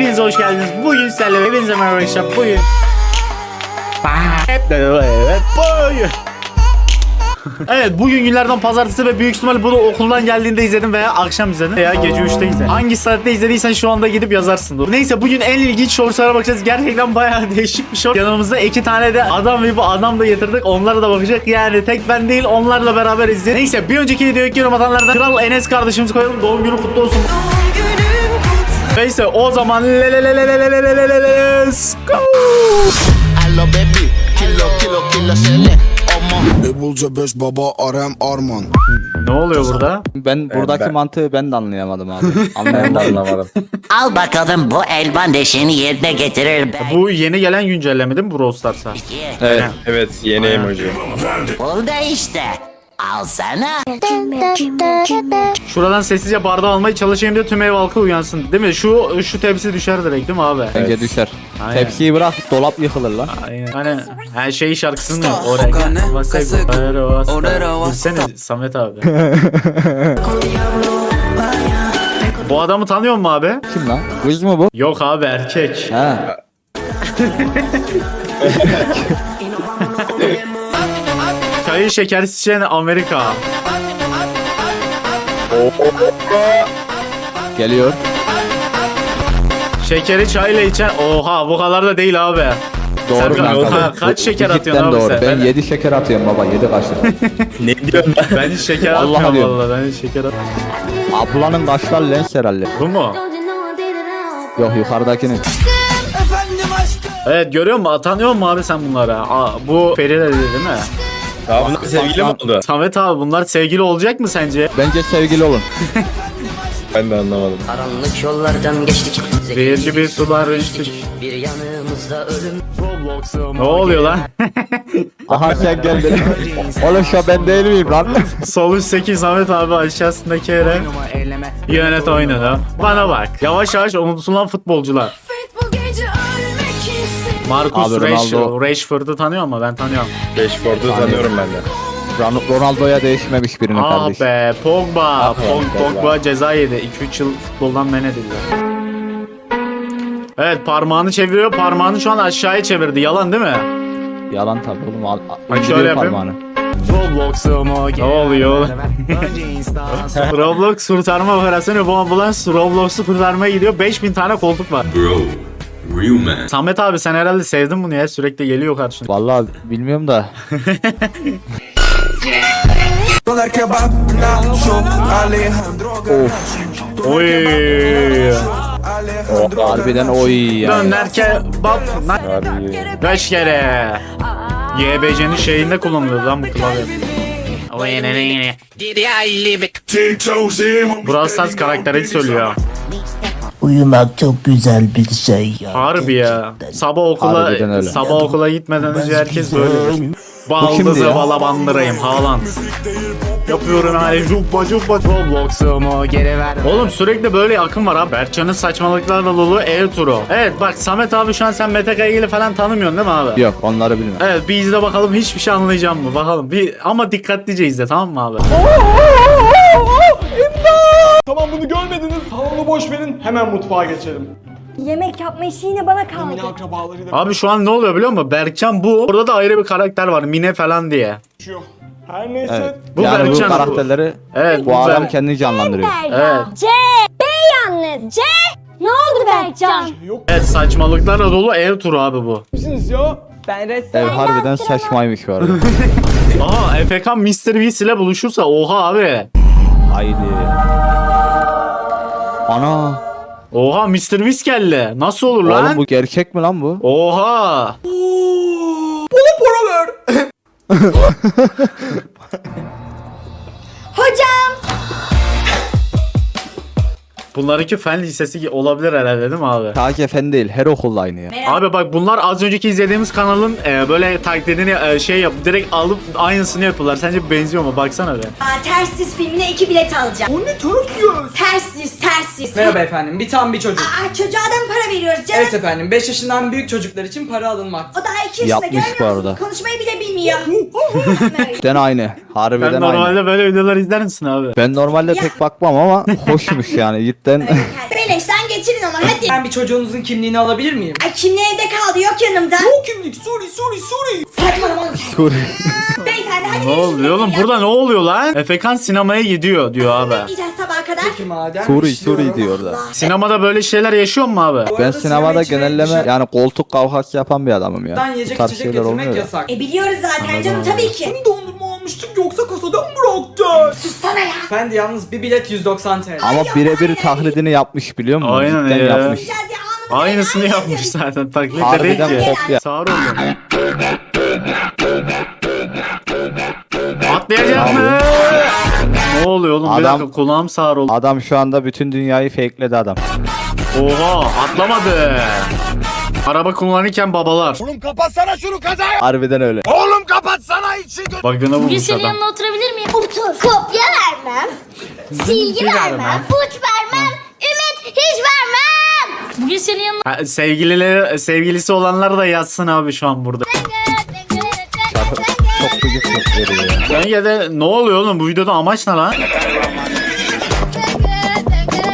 Hepiniz hoş geldiniz. Bugün sizlerle hepinize merhaba arkadaşlar. Bugün evet bugün. evet bugün günlerden pazartesi ve büyük ihtimalle bunu okuldan geldiğinde izledim veya akşam izledim veya gece 3'te izledim. Hangi saatte izlediysen şu anda gidip yazarsın. Neyse bugün en ilginç shortslara bakacağız. Gerçekten bayağı değişik bir short. Yanımızda iki tane de adam ve bu adam da getirdik. Onlara da bakacak. Yani tek ben değil onlarla beraber izleyelim. Neyse bir önceki videoyu yorum atanlardan Kral Enes kardeşimizi koyalım. Doğum günü kutlu olsun. Neyse o zaman let's go. Hello baby. Kilo kilo kilo seni. Ebulca 5 baba Arem Arman. Ne oluyor burada? Ben buradaki ben. mantığı ben de anlayamadım abi. Anlayamadım. anlamadım. Al bakalım bu elban deşeni yerine getirir. Ben. Bu yeni gelen güncelleme değil Brawl Stars'a? Evet. Evet yeni emoji. Burada işte. Al sana. Şuradan sessizce bardağı almaya çalışayım da tüm ev halkı uyansın. Değil mi? Şu şu tepsi düşer direkt değil mi abi? Bence düşer. Aynen. Tepsiyi bırak dolap yıkılır lan. Aynen. Hani her şey şarkısını mı? Oraya Vasek, Bilsene Samet abi. Bu adamı tanıyor musun abi? Kim lan? Kız mı bu? Yok abi erkek. Ha. Çayı şekersiz içen Amerika. Geliyor. Şekeri çayla içen oha bu kadar da değil abi. Doğru Sen kanka. ka- kaç şeker atıyorsun abi doğru. sen? Ben Ben- 7 şeker atıyorum baba 7 kaşık. ne diyorsun lan? Ben hiç şeker Vallahi atmıyorum valla. Ben hiç şeker atmıyorum. Ablanın kaşlar lens herhalde. Bu mu? Yok yukarıdakinin. Evet görüyor musun? Tanıyor musun abi sen bunlara? Aa, bu Feride dedi değil mi? Ya bunlar sevgili mi oldu? Samet abi bunlar sevgili olacak mı sence? Bence sevgili olun. Ben de anlamadım. Karanlık yollardan geçtik. Zehirli bir sular içtik. Bir yanımızda ölüm. Ne oluyor lan? Aha sen geldin. Oğlum şu an ben değil miyim lan? Sol üst 8 Samet abi aşağısındaki yere yönet oynadı. Bana bak. Yavaş yavaş unutulan futbolcular. Marcus Abi Rash, Ronaldo. Rashford'u tanıyor mu? Ben tanıyorum. Rashford'u tanıyorum ben de. Ron- Ronaldo'ya değişmemiş birinin Ah kardeşi. be Pogba. Pog, Pogba. Pogba ceza yedi. 2-3 yıl futboldan men edildi. Evet parmağını çeviriyor. Parmağını şu an aşağıya çevirdi. Yalan değil mi? Yalan tabii oğlum. Al, al, Bak indiriyor şöyle yapayım. parmağını. Ne oluyor oğlum? Roblox kurtarma operasyonu bu ambulans Roblox'u kurtarmaya gidiyor. 5000 tane koltuk var. Bro, real man. Samet abi sen herhalde sevdin bunu ya. Sürekli geliyor karşına. Vallahi bilmiyorum da. of. Oy. Harbiden oy yani. Dönerken. Harbi. Kaç kere. YBC'nin şeyinde kullanılıyor lan bu klavye. Brawl Stars karakteri söylüyor. Uyumak çok güzel bir şey ya. Harbi ya. Sabah okula öyle. sabah okula gitmeden önce herkes böyle. kimdi Baldızı ya? bala bandırayım Haaland. Yapıyorum hani cubba cubba Roblox'umu geri ver. Oğlum sürekli böyle akım var abi. Berkcan'ın saçmalıklarla dolu ev turu. Evet bak Samet abi şu an sen Mete Kayagil'i falan tanımıyorsun değil mi abi? Yok onları bilmem. Evet bir izle bakalım hiçbir şey anlayacağım mı bakalım. Bir ama dikkatlice izle tamam mı abi? Görmediniz. Salonu boş verin. Hemen mutfağa geçelim. Yemek yapma işi yine bana kaldı. Akrabalarıyla Abi şu an ne oluyor biliyor musun? Berkcan bu. Orada da ayrı bir karakter var. Mine falan diye. konuşuyor. Her neyse. Evet. Bu yani bu Berkcan. karakterleri Evet. bu adam Ber- kendini canlandırıyor. Evet. C. B yalnız. C. Ne oldu Berkcan? Yok Evet saçmalıklarla dolu ev turu abi bu. musunuz ya? Ev harbiden saçmaymış bu arada. Aha Efekan Mr. Beast ile buluşursa oha abi. Haydi. Ana. Oha Mr. Geldi. Nasıl olur lan? Oğlum bu gerçek mi lan bu? Oha. Hocam. Bunlarınki fen lisesi olabilir herhalde değil mi abi? Sadece fen değil her okulda aynı ya. Abi bak bunlar az önceki izlediğimiz kanalın e, böyle taklidini e, şey yap direkt alıp aynısını yapıyorlar. Sence benziyor mu? Baksana be. Aa, ters yüz filmine iki bilet alacağım. O ne ters yüz? Ters yüz, ters yüz. Merhaba efendim, bir tam bir çocuk. Aa, çocuğa da mı para veriyoruz canım? Evet efendim, 5 yaşından büyük çocuklar için para alınmakta. O daha iki yaşında Yapmış görmüyor bu musun? arada. Konuşmayı bile bilmiyor. Den aynı. Harbiden Ben aynı. normalde böyle videolar izler misin abi? Ben normalde pek bakmam ama hoşmuş yani gerçekten. Beleşten geçirin ama hadi. Ben bir çocuğunuzun kimliğini alabilir miyim? Ay kimliğe de kaldı yok yanımda. Yok kimlik sorry sorry sorry. Saçmalama. Sorry. Beyefendi hadi Ne oluyor oğlum? Burada ne oluyor lan? Efekan sinemaya gidiyor diyor abi. Bekleyeceğiz sabaha kadar. Peki madem Suri işliyorum. Suri diyor da. Sinemada böyle şeyler yaşıyor mu abi? Bu Ben arada sinemada sinema içine genelleme yani koltuk kavgası yapan bir adamım ya. Ben Bu yiyecek tarz içecek şeyler getirmek olmuyor ya. yasak. E biliyoruz zaten canım tabii ki. Dondurma almıştık yoksa kasadan bıraktın. Sussana ya. Efendi yalnız bir bilet 190 TL. Ama birebir taklidini yapmış biliyor musun? Aynen Cidden ya. yapmış. Ya Aynısını ya, yapmış zaten. Taklit de değil Harbiden ki. kopya. Sağır oldu. Atlayacak Abi. mı? Ne oluyor oğlum? Bir Adam- dakika kulağım sağır oldu. Adam şu anda bütün dünyayı fakeledi adam. Oha atlamadı. Araba kullanırken babalar. Harbiden öyle. Bagına bulmuş adam. oturabilir miyim? Otur. Kopya vermem. Silgi vermem. Puç vermem. Ümit hiç vermem. Bugün senin yanına Ha, sevgilileri, sevgilisi olanlar da yatsın abi şu an burada. Çok büyük veriyor. Bence de ne oluyor oğlum bu videoda amaç ne lan?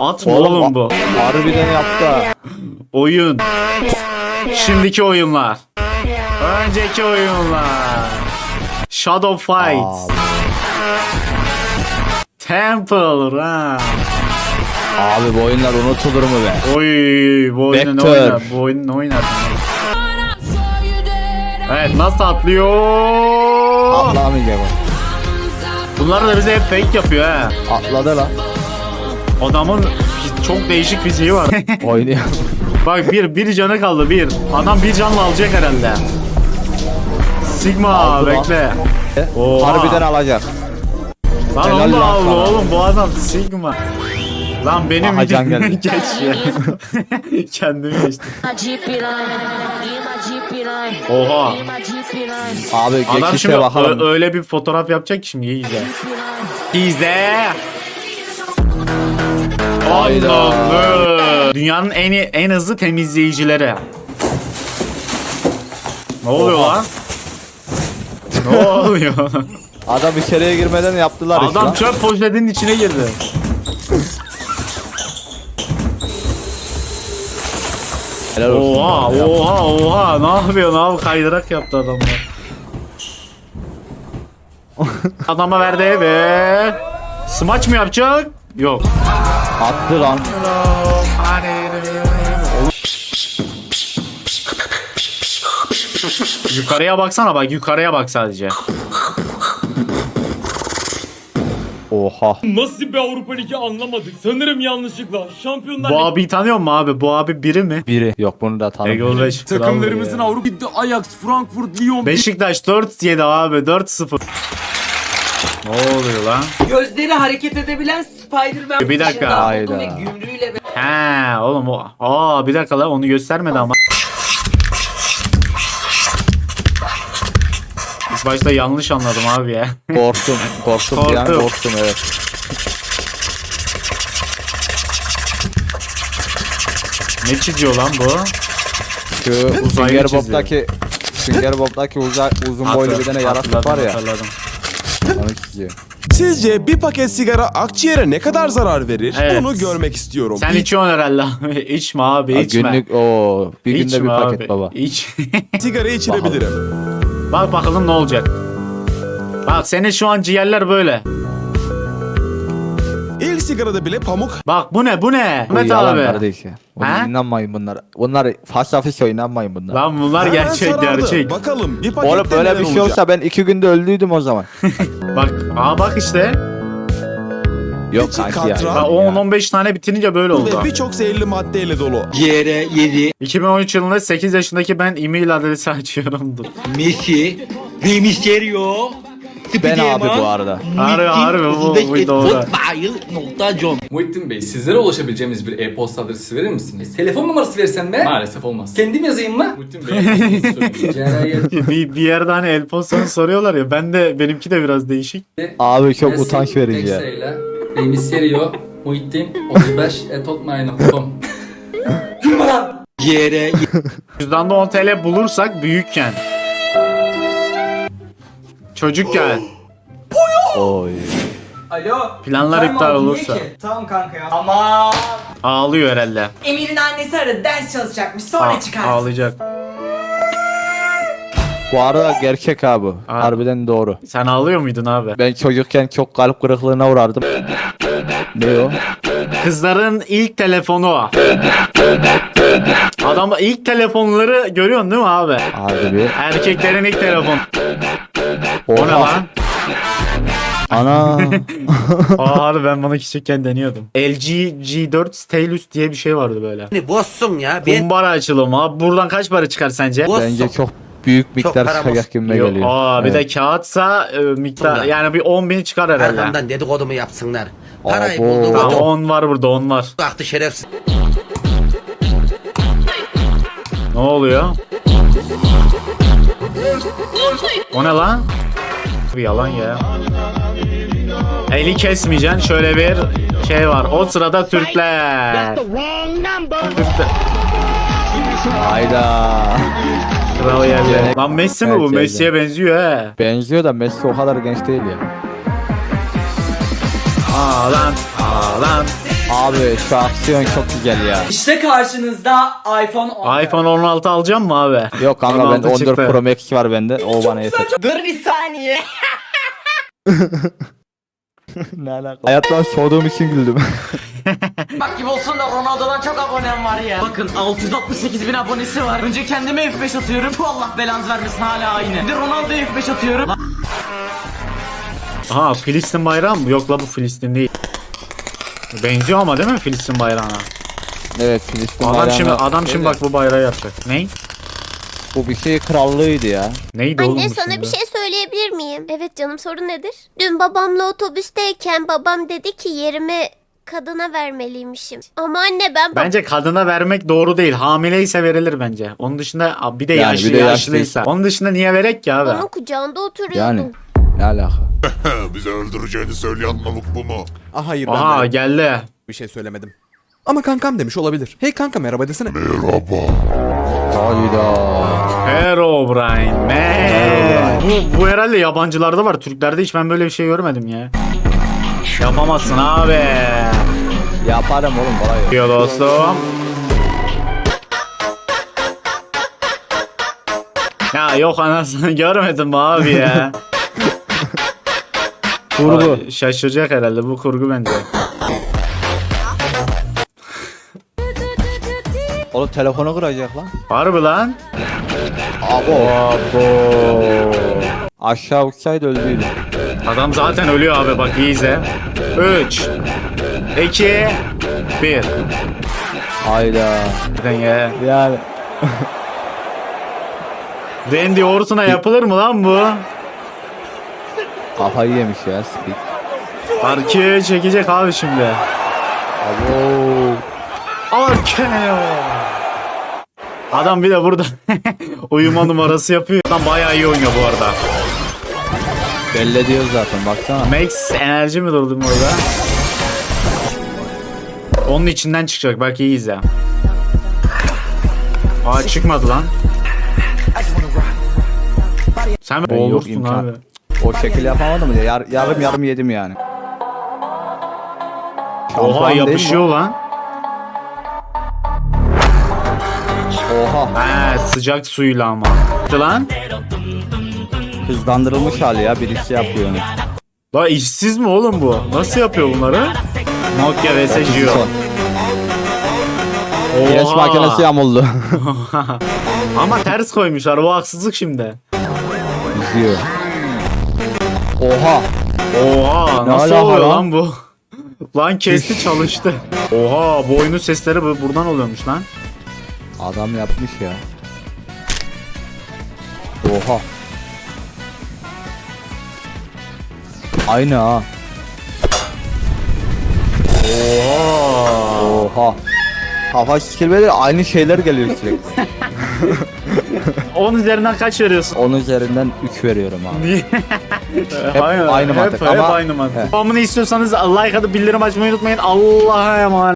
At mı oğlum bu? Harbiden yaptı ha. Oyun. Şimdiki oyunlar. Önceki oyunlar. Shadow Fight. Abi, Temple Run. abi bu oyunlar unutulur mu be? Oy bu oyunu ne Vector. oynar? Bu oyunu ne oynar? Evet nasıl atlıyor? Atlamayacak o. Bunlar da bize hep fake yapıyor ha. Atladı lan. Adamın çok değişik fiziği var. Oynuyor. Bak bir bir canı kaldı bir. Adam bir canla alacak herhalde. Sigma Aldı lan. bekle. Oha. Harbiden alacak. Lan Helal onu da lan aldı sana. oğlum bu adam Sigma. Lan benim Aha, can geldi. geç ya. Kendimi geçtim. Oha. Abi Adam geçişe şimdi bakalım. ö- öyle bir fotoğraf yapacak ki şimdi iyi izle. İzle. Hayda. Allah'ım. Dünyanın en en hızlı temizleyicileri. Ne oluyor Oha. lan? ne oluyor? Adam içeriye girmeden yaptılar işte Adam lan. çöp poşetinin içine girdi. Helal olsun. Oha, oha, oha. Ne yapıyor? Ne yapıyor? Kaydırak yaptı adamlar. Adama verdi ve smaç mı yapacak? Yok. Attı lan. Yukarıya baksana bak yukarıya bak sadece. Oha. Nasıl bir Avrupa Ligi anlamadık. Sanırım yanlışlıkla. Şampiyonlar Bu abiyi tanıyor mu abi? Bu abi biri mi? Biri. Yok bunu da tanımıyorum. Egol 5 Takımlarımızın Avrupa Ligi'de Ajax, Frankfurt, Lyon, Beşiktaş 4-7 abi 4-0. Ne oluyor lan? Gözleri hareket edebilen Spider-Man. Bir dakika. dışında Hayda. Ve gümrüğüyle He oğlum o. Aa bir dakika lan onu göstermedi ama. İlk başta yanlış anladım abi ya. Korktum. Korktum bir an Korktum. korktum evet. Ne çiziyor lan bu? Şu Uzaylı Sünger çiziyor. Bob'daki Sünger Bob'daki uzay, uzun boylu bir tane yaratık var ya. hatırladım. Onu çiziyor. Sizce bir paket sigara akciğere ne kadar zarar verir? Evet. Bunu görmek istiyorum. Sen içiyorsun herhalde abi. içme abi Ha, içme. günlük o bir günde İçme bir paket abi, baba. İç. sigara içirebilirim. Bak bakalım ne olacak. Bak senin şu an ciğerler böyle. İlk sigarada bile pamuk Bak bu ne bu ne? Bu Mehmet yalan abi. kardeş ya. Buna Ha? inanmayın bunlara. Bunlar fas afişe inanmayın bunlara. Lan bunlar Ha, gerçek sarardı. gerçek. Bakalım bir pakette Oğlum böyle neler bir şey olacak? olsa ben iki günde öldüydüm o zaman. Bak aa bak işte. Yok İçi kanki ya. katran. Ha, 10-15 tane bitirince böyle oldu. Ve birçok zehirli maddeyle dolu. 2013 yılında 8 yaşındaki ben e-mail adresi açıyorumdur. Ben abi bu arada. Harbi harbi bu, bu doğru. Muhittin Bey sizlere ulaşabileceğimiz bir e-posta adresi verir misiniz? Telefon numarası versem be? Maalesef olmaz. Kendim yazayım mı? Muhittin Bey. bir, bir yerde hani el postunu soruyorlar ya ben de benimki de biraz değişik. Abi çok utanç verici ya. Emiserio Muhittin 35 etotmail.com Cüzdanda 10 TL bulursak büyükken. Çocukken. Oy. Alo. Planlar iptal olursa. ki? Tamam kanka ya. Ama Ağlıyor herhalde. Emir'in annesi aradı ders çalışacakmış sonra Aa, çıkar. ağlayacak. Bu arada gerçek abi. Aa. Harbiden doğru. Sen ağlıyor muydun abi? Ben çocukken çok kalp kırıklığına uğrardım. Ne o? Kızların ilk telefonu o. Adam ilk telefonları görüyorsun değil mi abi? Harbi. Erkeklerin ilk telefon. O ne Oha. lan? Ana. Aa abi ben bunu küçükken deniyordum. LG G4 Stylus diye bir şey vardı böyle. Bozsun ya. Kumbara açılımı. Abi buradan kaç para çıkar sence? Bence çok büyük miktar çıkacak gibime Yok, geliyor. aa, bir Evet. de kağıtsa e, miktar yani bir 10 bin çıkar herhalde. dedikodumu yapsınlar. Parayı buldu, Tamam 10 var burada 10 var. Baktı şerefsiz. Ne oluyor? O ne lan? Bir yalan ya. Eli kesmeyeceksin. Şöyle bir şey var. O sırada Türkler. Türkler. Hayda. Kral yerleri. Lan Messi mi bu? Evet, Messi'ye benziyor he. Benziyor da Messi o kadar genç değil ya. Aa lan. Aa lan. Abi şu aksiyon çok güzel ya. İşte karşınızda iPhone 10. iPhone 16 alacağım mı abi? Yok kanka 16 bende 14 çıktı. Pro Max var bende. O bana yeter. Dur bir saniye. ne alaka? Hayattan soğuduğum için güldüm. Bak gibi olsun da Ronaldo'dan çok abonem var ya. Bakın 668 bin abonesi var. Önce kendime F5 atıyorum. Bu Allah belanızı vermesin hala aynı. Bir de Ronaldo'ya F5 atıyorum. Aha Filistin bayrağı mı? Yok la bu Filistin değil. Benziyor ama değil mi Filistin bayrağına? evet Filistin Adam bayrağına- şimdi adam şimdi bak bu bayrağı yapacak. Ney? Bu bir şey krallığıydı ya. Neydi oğlum Anne bu sana şimdi? bir şey söyleyebilir miyim? Evet canım sorun nedir? Dün babamla otobüsteyken babam dedi ki yerimi kadına vermeliymişim. Ama anne ben bab- Bence kadına vermek doğru değil. Hamileyse verilir bence. Onun dışında Aa, bir de Yani yaşlı bir de yaşlıysa. yaşlıysa. Onun dışında niye verek ki abi? onun kucağında oturuyordum. Yani ne alaka? Bizi öldüreceğini söyleyen lavuk bu mu? Ah hayır ben Aha geldi. bir şey söylemedim. Ama kankam demiş olabilir. Hey kanka merhaba desene. Hayda. Herobrine man. Bu, bu herhalde yabancılarda var. Türklerde hiç ben böyle bir şey görmedim ya. Yapamazsın abi. Yaparım oğlum kolay yok. Diyor dostum. Ya yok anasını görmedim mi abi ya. Kurgu. Ay, Şaşıracak herhalde bu kurgu bence. Oğlum telefonu kıracak lan. Harbi lan. Abo. Abo. Aşağı uçsaydı öldüydü. Adam zaten ölüyor abi bak iyi izle. 3 2 1 Hayda. Neden ya? Yani. Randy Orton'a yapılır mı lan bu? Kafayı yemiş ya Speed. Arkaya çekecek abi şimdi. Abo. Arkaya. Adam bir de burada uyuma numarası yapıyor. Adam bayağı iyi oynuyor bu arada. Belli ediyor zaten baksana. Max enerji mi durdum orada? Onun içinden çıkacak bak iyi izle. Aa çıkmadı lan. Sen Ben boğulursun yok abi. O şekil yapamadım ya. Yar, yarım yarım yedim yani. Oha yapışıyor lan. He sıcak suyla ama. Lan. Hızlandırılmış hali ya. Birisi yapıyor onu. La işsiz mi oğlum bu? Nasıl yapıyor bunları? Nokia vs. Son. Güneş makinesi yamuldu. Ama ters koymuşlar. Bu haksızlık şimdi. Yüzüyor. Oha. Oha Ne nasıl oluyor lan? lan bu? lan kesti çalıştı. Oha bu oyunun sesleri bu- buradan oluyormuş lan. Adam yapmış ya. Oha. Aynı ha. Oha. Oha. Kafa sikilmedi aynı şeyler geliyor sürekli. 10 üzerinden kaç veriyorsun? 10 üzerinden 3 veriyorum abi. Niye? Hep aynı hep, mantık hep ama- aynı mantık. He. Devamını istiyorsanız like atıp bildirim açmayı unutmayın. Allah'a emanet.